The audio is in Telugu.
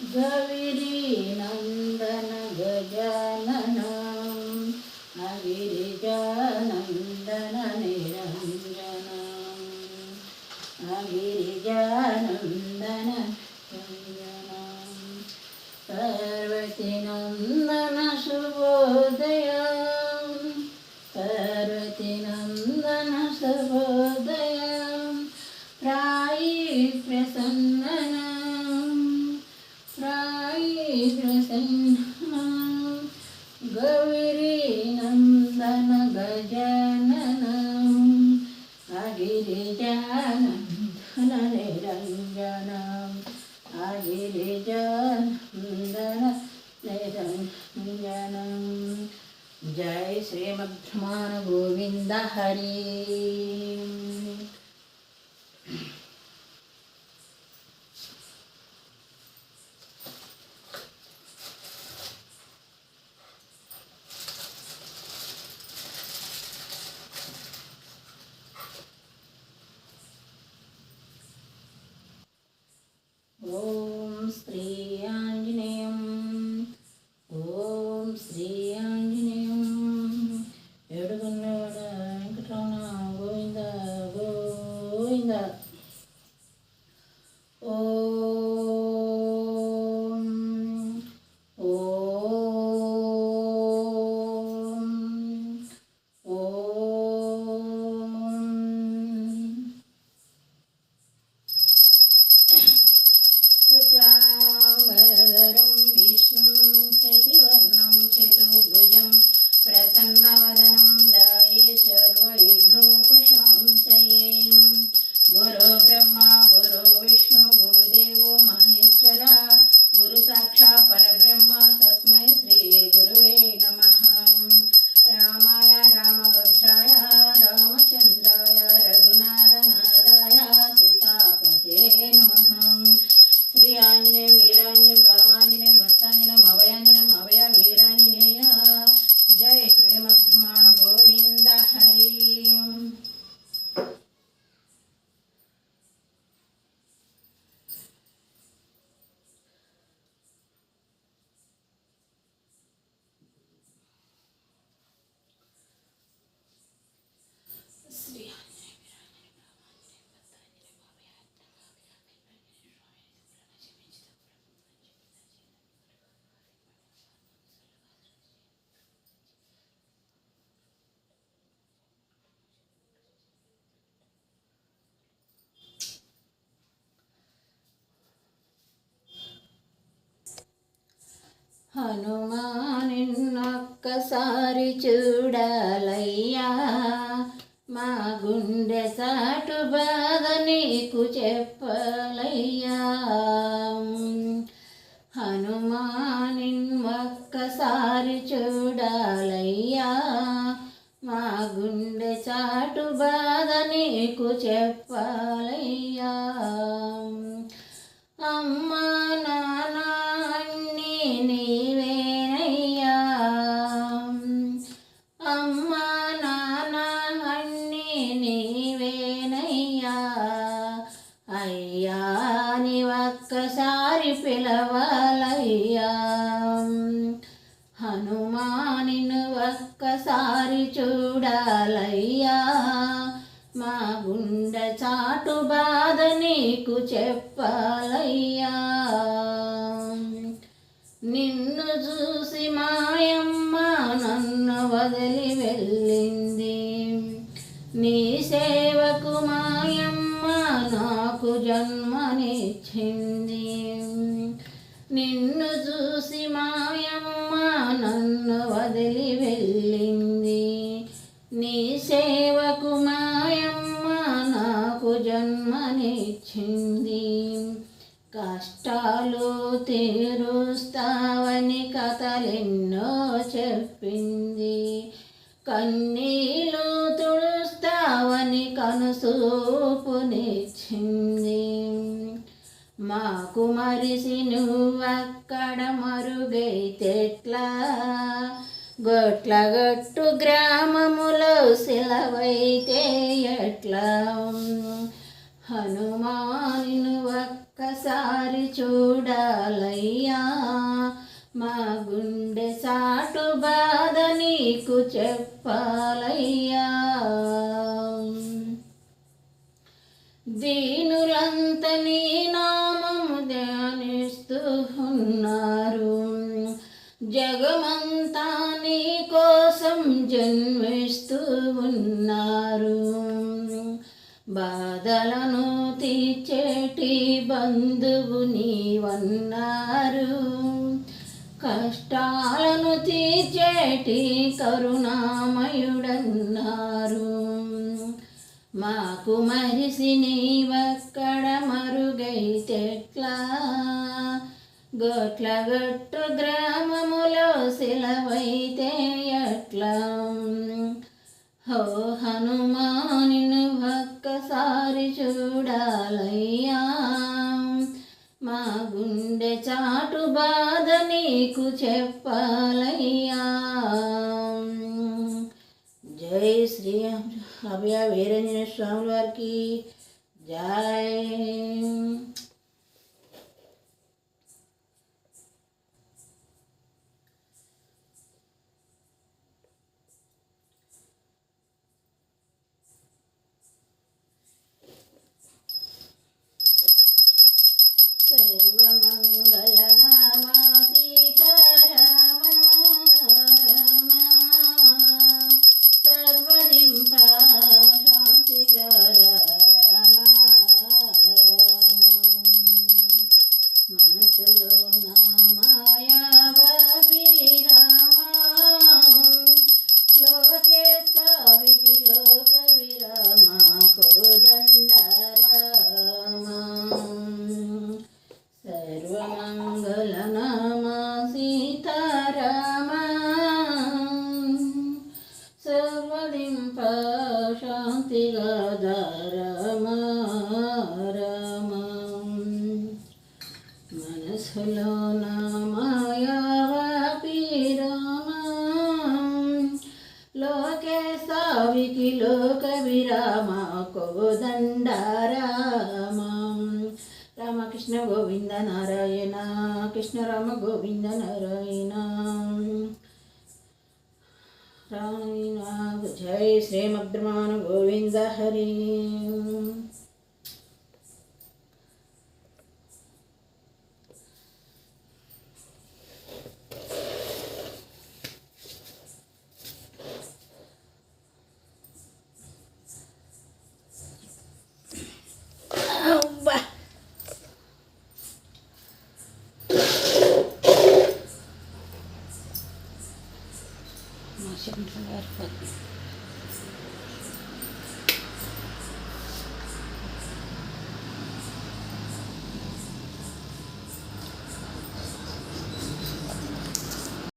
गविरीनन्दन गजाननम् अगिरिजानन्दन निरञ्जनम् अगिरिजानन्दन జై శ్రీమద్రమాణ గోవింద హనుమా నిన్నొక్కసారి చూడాలయ్యా. మా గుండె సాటు బాధ నీకు చెప్పలయ్యా. హనుమానిన్నొక్కసారి చూడాలయ్యా. మా గుండె చాటు బాధ నీకు చెప్పాలయ్యా. అయ్యా మా గుండె చాటు బాధ నీకు చెప్పాలయ్యా. నిన్ను చూసి మాయమ్మ నన్ను వదిలి వెళ్ళింది. నీ సేవకు మాయమ్మ నాకు జన్మనిచ్చింది. నిన్ను చూసి మాయమ్మ నన్ను వదిలి ఇచ్చింది కష్టాలు తీరుస్తావని కథలెన్నో చెప్పింది. కన్నీళ్ళు తుడుస్తావని కనుసూపునిచ్చింది మాకు మరిసి నువ్వక్కడ మరుగైతెట్లా గొట్లగట్టు గ్రామములో సెలవైతే ఎట్లా? హనుమాను ఒక్కసారి చూడాలయ్యా. మా గుండె సాటు బాధ నీకు చెప్పాలయ్యా. దీనులంత నీ నామము ధ్యానిస్తూ ఉన్నారు. జగమంతా నీ కోసం జన్మిస్తూ ఉన్నారు. బాధలను తీర్చేటి బంధువు నీవన్నారు. కష్టాలను తీర్చేటి కరుణామయుడన్నారు. మాకు మరిసి నీవక్కడ మరుగైతెట్లా గొట్ల గట్టు గ్రామములో సెలవైతే మా గుండె చాటు బాధ నీకు చెప్పాలయ్యా. జై శ్రీ అభయ వీరంజన స్వామి వారికి. జై. మనసులో నామాయావీ రామ. లోకే సావికి లోక విరామ కోదండ రామ సర్వమంగళనామా మనసులో నామాయావీ రామ. లోకే సావికి లోక విరామ కోదండ రామ రామకృష్ణ గోవింద నారాయణ కృష్ణ రామ గోవింద నారాయణ. రాయణ జయ శ్రీమద్రమాణ గోవింద హరి. माशा